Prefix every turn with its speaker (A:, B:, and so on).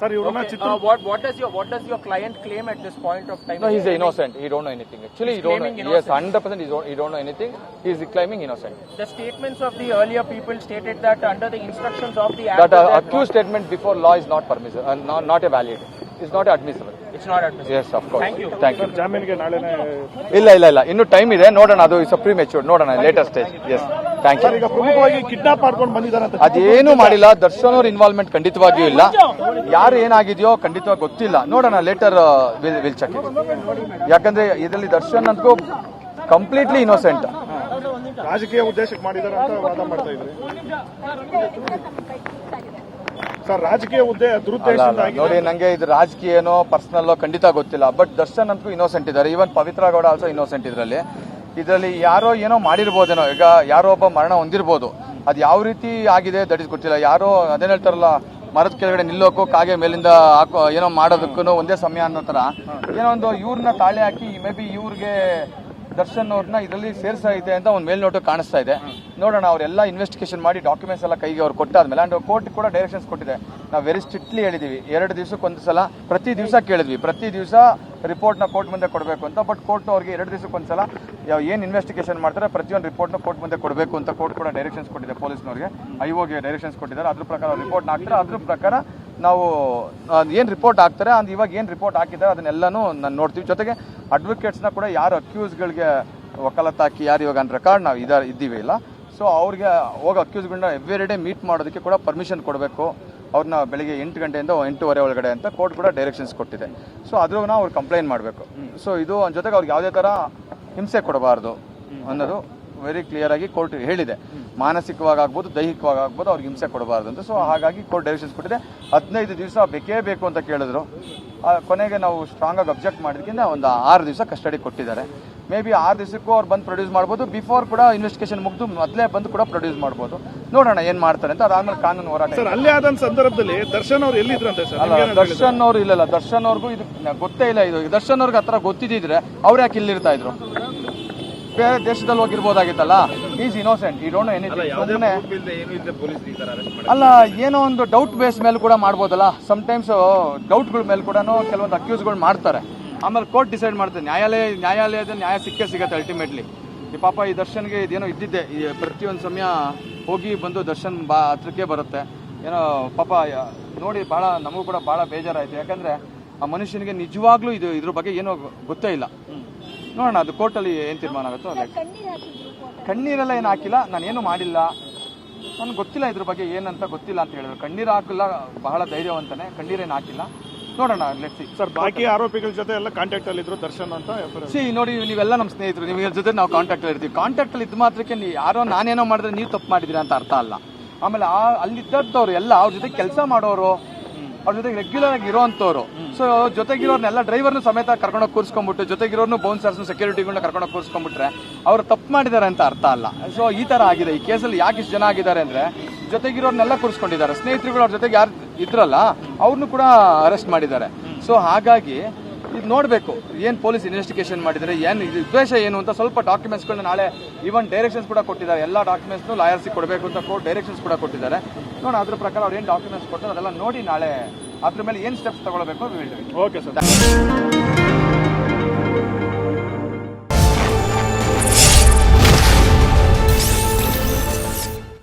A: Sir ಇವ್ರನ್ನ
B: Okay,
A: Chitra
B: uh, what what does your what does your client claim at this point of time?
C: No, he's innocent. He don't know anything. Actually, he
B: He's
C: don't know.
B: claiming
C: Yes,
B: innocence.
C: hundred percent. He don't. He don't know anything. He's claiming innocent.
B: The statements of the earlier people stated that under the instructions of the act,
C: That uh,
B: they had
C: accused statement before law is not permissible. Uh, not, not a valid. It's not admissible.
B: not- It's not admissible.
C: Yes, of course.
B: Thank you.
C: Thank you.
A: ಜಾಮೀನಿಗೆ ನಾಳೆನೇ
C: ಇಲ್ಲ ಇಲ್ಲ ಇಲ್ಲ ಇನ್ನು time ಇದೆ ನೋಡೋಣ ಅದು pre matured ನೋಡೋಣ latest stage S thank
A: you ಪ್ರಮುಖವಾಗಿ ಕಿಡ್ನಾಪ್ ಮಾಡ್ಕೊಂಡು ಬಂದಿದ್ದಾರೆ ಅಂತ
C: ಅದೇನು ಮಾಡಿಲ್ಲ. ದರ್ಶನ್ ಅವ್ರ ಇನ್ವಾಲ್ವ್ಮೆಂಟ್ ಖಂಡಿತವಾಗಿಯೂ ಇಲ್ಲ. ಯಾರು ಏನಾಗಿದೆಯೋ ಖಂಡಿತವಾಗಿ ಗೊತ್ತಿಲ್ಲ. ನೋಡೋಣ ಲೇಟರ್ ವಿಲ್ ಚೆಕ್ ಯಾಕಂದ್ರೆ ಇದರಲ್ಲಿ ದರ್ಶನ್ ಅಂತೂ ಕಂಪ್ಲೀಟ್ಲಿ ಇನ್ನೋಸೆಂಟ್
A: ರಾಜಕೀಯ ಉದ್ದೇಶಕ್ಕೆ ಮಾಡಿದ್ದಾರೆ ಅಂತ ವಾದ ಮಾಡ್ತಾ ಇದ್ರಿ ಸರ್ ರಾಜಕೀಯ
C: ಉದ್ದೇಶ
A: ದುರುದ್ದೇಶ
C: ನೋಡಿ ನಂಗೆ ಇದು ರಾಜಕೀಯನೋ ಪರ್ಸನಲ್ ಖಂಡಿತ ಗೊತ್ತಿಲ್ಲ. ಬಟ್ ದರ್ಶನ್ ಅಂತೂ ಇನ್ನೋಸೆಂಟ್ ಇದ್ದಾರೆ. Even Pavithra Gowda also innocent ಇದರಲ್ಲಿ. ಇದರಲ್ಲಿ ಯಾರೋ ಏನೋ ಮಾಡಿರ್ಬೋದೇನೋ, ಈಗ ಯಾರೋ ಒಬ್ಬ ಮರಣ ಹೊಂದಿರ್ಬೋದು. ಅದು ಯಾವ ರೀತಿ ಆಗಿದೆ ದಟ್ ಇಸ್ ಗೊತ್ತಿಲ್ಲ. ಯಾರೋ ಅದೇನ್ ಹೇಳ್ತಾರಲ್ಲ, ಮರದ ಕೆಳಗಡೆ ನಿಲ್ಲೋಕು, ಕಾಗೆ ಮೇಲಿಂದ ಹಾಕೋ, ಏನೋ ಮಾಡೋದಕ್ಕೂ ಒಂದೇ ಸಮಯ ಅನ್ನೋ ತರ ಏನೋ ಒಂದು ಇವ್ರನ್ನ ತಾಳೆ ಹಾಕಿ ಮೇ ಬಿ ಇವ್ರಿಗೆ ದರ್ಶನ್ ಅವ್ರನ್ನ ಇದರಲ್ಲಿ ಇದೆ ಅಂತ ಒಂದು ಮೇಲ್ನೋಟ ಕಾಣಿಸ್ತಾ ಇದೆ. ನೋಡೋಣ, ಅವರೆಲ್ಲ ಇನ್ವೆಸ್ಟಿಗೇಷನ್ ಮಾಡಿ ಡಾಕ್ಯುಮೆಂಟ್ಸ್ ಎಲ್ಲ ಕೈಗೆ ಅವ್ರು ಕೊಟ್ಟಾದ್ಮೇಲೆ. ಅಂಡ್ ಕೋರ್ಟ್ ಕೂಡ ಡೈರೆಕ್ಷನ್ಸ್ ಕೊಟ್ಟಿದೆ. ನಾವು ವೆರಿ ಸ್ಟ್ರಿಕ್ಟ್ಲಿ ಹೇಳಿದೀವಿ. ಎರಡು ದಿವಸಕ್ಕೆ ಒಂದು ಸಲ, ಪ್ರತಿ ದಿವಸ ಕೇಳಿದ್ವಿ. ಪ್ರತಿ ದಿವಸ ರಿಪೋರ್ಟ್ನ ಕೋರ್ಟ್ ಮುಂದೆ ಕೊಡಬೇಕು ಅಂತ. ಬಟ್ ಕೋರ್ಟ್ ಅವ್ರಿಗೆ ಎರಡು ದಿವಸಕ್ಕೆ ಒಂದ್ಸಲ, ಯಾವ ಏನು ಇನ್ವೆಸ್ಟಿಗೇಷನ್ ಮಾಡ್ತಾರೆ, ಪ್ರತಿಯೊಂದು ರಿಪೋರ್ಟ್ನ ಕೋರ್ಟ್ ಮುಂದೆ ಕೊಡಬೇಕು ಅಂತ ಕೋರ್ಟ್ ಕೂಡ ಡೈರೆಕ್ಷನ್ಸ್ ಕೊಟ್ಟಿದೆ ಪೊಲೀಸ್ನವ್ರಿಗೆ ಓಗೆ ಡೈರೆಕ್ಷನ್ಸ್ ಕೊಟ್ಟಿದ್ದಾರೆ. ಅದ್ರ ಪ್ರಕಾರ ರಿಪೋರ್ಟ್ ಹಾಕ್ತಾರೆ. ಅದ್ರ ಪ್ರಕಾರ ನಾವು ಏನು ರಿಪೋರ್ಟ್ ಹಾಕ್ತಾರೆ, ಅದು ಇವಾಗ ಏನು ರಿಪೋರ್ಟ್ ಹಾಕಿದ್ದಾರೆ, ಅದನ್ನೆಲ್ಲನೂ ನಾನು ನೋಡ್ತೀವಿ. ಜೊತೆಗೆ ಅಡ್ವೊಕೇಟ್ಸ್ನ ಕೂಡ ಯಾರು ಅಕ್ಯೂಸ್ಗಳಿಗೆ ವಕಾಲತ್ತು ಹಾಕಿ, ಯಾರು ಇವಾಗ ಅನ್ ರೆಕಾರ್ಡ್ ನಾವು ಇದ, ಇದ್ದೀವಿ ಇಲ್ಲ. ಸೊ ಅವ್ರಿಗೆ ಹೋಗಿ ಅಕ್ಯೂಸ್ಗಳನ್ನ ಎವ್ರಿ ಡೇ ಮೀಟ್ ಮಾಡೋದಕ್ಕೆ ಕೂಡ ಪರ್ಮಿಷನ್ ಕೊಡಬೇಕು. ಅವ್ರನ್ನ ಬೆಳಿಗ್ಗೆ ಎಂಟು ಗಂಟೆಯಿಂದ ಎಂಟೂವರೆ ಒಳಗಡೆ ಅಂತ ಕೋರ್ಟ್ ಕೂಡ ಡೈರೆಕ್ಷನ್ಸ್ ಕೊಟ್ಟಿದೆ. ಸೊ ಅದ್ರೂ ಅವ್ರು ಕಂಪ್ಲೇಂಟ್ ಮಾಡಬೇಕು. ಸೊ ಇದು ಅದ್ರ ಜೊತೆಗೆ ಅವ್ರಿಗೆ ಯಾವುದೇ ಥರ ಹಿಂಸೆ ಕೊಡಬಾರ್ದು ಅನ್ನೋದು ವೆರಿ ಕ್ಲಿಯರ್ ಆಗಿ ಕೋರ್ಟ್ ಹೇಳಿದೆ. ಮಾನಸಿಕವಾಗಿ ಆಗ್ಬೋದು ದೈಹಿಕವಾಗಿ ಆಗ್ಬೋದು ಅವ್ರಿಗೆ ಹಿಂಸೆ ಕೊಡಬಾರ್ದು ಅಂತ. ಸೊ ಹಾಗಾಗಿ ಕೋರ್ಟ್ ಡೈರೆಕ್ಷನ್ಸ್ ಕೊಟ್ಟಿದೆ. ಹದಿನೈದು ದಿವಸ ಬೇಕೇ ಬೇಕು ಅಂತ ಕೇಳಿದ್ರು. ಆ, ಕೊನೆಗೆ ನಾವು ಸ್ಟ್ರಾಂಗ್ ಆಗಿ ಅಬ್ಜೆಕ್ಟ್ ಮಾಡಿದ್ಕಿಂತ ಒಂದು ಆರು ದಿವಸ ಕಸ್ಟಡಿ ಕೊಟ್ಟಿದ್ದಾರೆ. ಮೇ ಬಿ ಆರು ದಿವಸಕ್ಕೂ ಅವ್ರು ಬಂದು ಪ್ರೊಡ್ಯೂಸ್ ಮಾಡ್ಬೋದು. ಬಿಫೋರ್ ಕೂಡ ಇನ್ವೆಸ್ಟಿಗೇಷನ್ ಮುಗಿದು ಮೊದಲೇ ಬಂದು ಕೂಡ ಪ್ರೊಡ್ಯೂಸ್ ಮಾಡ್ಬೋದು. ನೋಡೋಣ ಏನು ಮಾಡ್ತಾರೆ ಅಂತ. ಅದಾದ್ಮೇಲೆ ಕಾನೂನು ಹೋರಾಟ
A: ಅಲ್ಲೇ ಆದ ಸಂದರ್ಭದಲ್ಲಿ ದರ್ಶನ್ ಅವ್ರು ಎಲ್ಲಿದ್ರಂತೆ ಸರ್?
C: ಅಲ್ಲ ದರ್ಶನ್ ಅವ್ರು ಇಲ್ಲ ದರ್ಶನ್ ಅವ್ರಿಗೂ ಇದು ಗೊತ್ತೇ ಇಲ್ಲ ಇದು. ದರ್ಶನ್ ಅವ್ರಿಗೆ ಹತ್ರ ಗೊತ್ತಿದ್ದಿದ್ರೆ ಅವ್ರು ಯಾಕೆ ಇಲ್ಲಿರ್ತಾ ಇದ್ರು? ಬೇರೆ ದೇಶದಲ್ಲಿ ಹೋಗಿರ್ಬೋದಾಗಿತ್ತಲ್ಲ? ಈಸ್ ಇನೋಸೆಂಟ್ ಈ ಡೋಂಟ್ ಎನಿಥಿಂಗ್ ಸುಮ್ಮನೆ ಅಲ್ಲ ಏನೋ ಒಂದು ಡೌಟ್ ಬೇಸ್ ಮೇಲೆ ಕೂಡ ಮಾಡ್ಬೋದಲ್ಲ? ಟೈಮ್ಸ್ ಡೌಟ್ಗಳ ಮೇಲೆ ಕೂಡ ಕೆಲವೊಂದು ಅಕ್ಯೂಸ್ಗಳು ಮಾಡ್ತಾರೆ. ಆಮೇಲೆ ಕೋರ್ಟ್ ಡಿಸೈಡ್ ಮಾಡ್ತಾರೆ ನ್ಯಾಯಾಲಯ ನ್ಯಾಯಾಲಯದ ನ್ಯಾಯ ಸಿಕ್ಕೇ ಸಿಗತ್ತೆ ಅಲ್ಟಿಮೇಟ್ಲಿ ಈ ಪಾಪ ಈ ದರ್ಶನ್ಗೆ ಇದೇನೋ ಇದ್ದಿದ್ದೆ. ಈ ಪ್ರತಿಯೊಂದು ಸಮಯ ಹೋಗಿ ಬಂದು ದರ್ಶನ್ ಬಾ ಹತ್ರಕ್ಕೆ ಬರುತ್ತೆ. ಏನೋ ಪಾಪ ನೋಡಿ ಭಾಳ ನಮಗೂ ಕೂಡ ಭಾಳ ಬೇಜಾರಾಯಿತು. ಯಾಕಂದರೆ ಆ ಮನುಷ್ಯನಿಗೆ ನಿಜವಾಗ್ಲೂ ಇದು ಇದ್ರ ಬಗ್ಗೆ ಏನೋ ಗೊತ್ತೇ ಇಲ್ಲ. ನೋಡೋಣ ಅದು ಕೋರ್ಟಲ್ಲಿ ಏನು ತೀರ್ಮಾನ ಆಗುತ್ತೋ ಲೈಕ್ ಕಣ್ಣೀರೆಲ್ಲ ಏನು ಹಾಕಿಲ್ಲ? ನಾನೇನು ಮಾಡಿಲ್ಲ. ನನಗೆ ಗೊತ್ತಿಲ್ಲ ಇದ್ರ ಬಗ್ಗೆ ಏನಂತ ಗೊತ್ತಿಲ್ಲ ಅಂತ ಹೇಳಿದ್ರು. ಕಣ್ಣೀರು ಹಾಕಿಲ್ಲ ಬಹಳ ಧೈರ್ಯವಂತಾನೆ. ಕಣ್ಣೀರೇನು ಹಾಕಿಲ್ಲ? ನೋಡೋಣ ಲೆಟ್ಸಿ
A: ಸರ್ ಬಾಕಿ ಆರೋಪಿಗಳ ಜೊತೆ ಎಲ್ಲ ಕಾಂಟ್ಯಾಕ್ಟ್ ಅಲ್ಲಿ ಇದ್ರು ದರ್ಶನ್ ಅಂತ.
C: ಸಿ ನೋಡಿ ನೀವೆಲ್ಲ ನಮ್ಮ ಸ್ನೇಹಿತರು ನಿಮಗೆ ಜೊತೆ ನಾವು ಕಾಂಟ್ಯಾಕ್ಟ್ ಇರ್ತೀವಿ. ಕಾಂಟ್ಯಾಕ್ಟ್ ಅಲ್ಲಿ ಇದ್ದ ಮಾತ್ರಕ್ಕೆ ನೀವು ಯಾರೋ ನಾನೇನೋ ಮಾಡಿದ್ರೆ ನೀವು ತಪ್ಪು ಮಾಡಿದಿರಾ ಅಂತ ಅರ್ಥ ಅಲ್ಲ. ಆಮೇಲೆ ಆ ಅಲ್ಲಿದ್ದವ್ರು ಎಲ್ಲ ಅವ್ರ ಜೊತೆ ಕೆಲಸ ಮಾಡೋರು ಅವ್ರ ಜೊತೆಗೆ ರೆಗ್ಯುಲರ್ ಆಗಿ ಇರೋಂಥವ್ರು ಸೊ ಜೊತೆಗಿರೋರ್ನೆಲ್ಲ ಡ್ರೈವರ್ನ ಸಮೇತ ಕರ್ಕೊಂಡೋಗಿ ಕೂರಿಸ್ಕೊಂಡ್ಬಿಟ್ಟು, ಜೊತೆಗಿರೋರ್ನು ಬೌನ್ಸರ್ಸ್ ಸೆಕ್ಯೂರಿಟಿಗಳನ್ನ ಕರ್ಕೊಂಡೋಗಿ ಕೂರಿಸ್ಕೊಂಡ್ಬಿಟ್ರೆ ಅವ್ರು ತಪ್ಪು ಮಾಡಿದ್ದಾರೆ ಅಂತ ಅರ್ಥ ಅಲ್ಲ. ಸೊ ಈ ತರ ಆಗಿದೆ. ಈ ಕೇಸಲ್ಲಿ ಯಾಕೆ ಇಷ್ಟು ಜನ ಆಗಿದ್ದಾರೆ ಅಂದ್ರೆ, ಜೊತೆಗಿರೋರ್ನೆಲ್ಲ ಕೂರಿಸ್ಕೊಂಡಿದ್ದಾರೆ. ಸ್ನೇಹಿತರುಗಳು ಅವ್ರ ಜೊತೆಗೆ ಯಾರು ಇದ್ರಲ್ಲ ಅವ್ರನ್ನೂ ಕೂಡ ಅರೆಸ್ಟ್ ಮಾಡಿದ್ದಾರೆ. ಸೊ ಹಾಗಾಗಿ ಇದು ನೋಡಬೇಕು. ಏನು ಪೊಲೀಸ್ ಇನ್ವೆಸ್ಟಿಗೇಷನ್ ಮಾಡಿದರೆ, ಏನು ಇದು ಉದ್ದೇಶ ಏನು ಅಂತ ಸ್ವಲ್ಪ ಡಾಕ್ಯುಮೆಂಟ್ಸ್ಗಳನ್ನ ನಾಳೆ ಈವನ್ ಡೈರೆಕ್ಷನ್ಸ್ ಕೂಡ ಕೊಟ್ಟಿದ್ದಾರೆ. ಎಲ್ಲ ಡಾಕ್ಯುಮೆಂಟ್ಸ್ನು ಲಾಯರ್ಸಿಗೆ ಕೊಡಬೇಕು ಅಂತ ಕೋರ್ಟ್ ಡೈರೆಕ್ಷನ್ಸ್ ಕೂಡ ಕೊಟ್ಟಿದ್ದಾರೆ. ನೋಡಿ ಅದ್ರ ಪ್ರಕಾರ ಅವ್ರು ಏನು ಡಾಕ್ಯುಮೆಂಟ್ಸ್ ಕೊಡ್ತಾರೆ ಅದೆಲ್ಲ ನೋಡಿ ನಾಳೆ, ಅದ್ರ ಮೇಲೆ ಏನು ಸ್ಟೆಪ್ಸ್ ತಗೊಳ್ಬೇಕು ಹೇಳ್ತೀವಿ.
A: Okay sir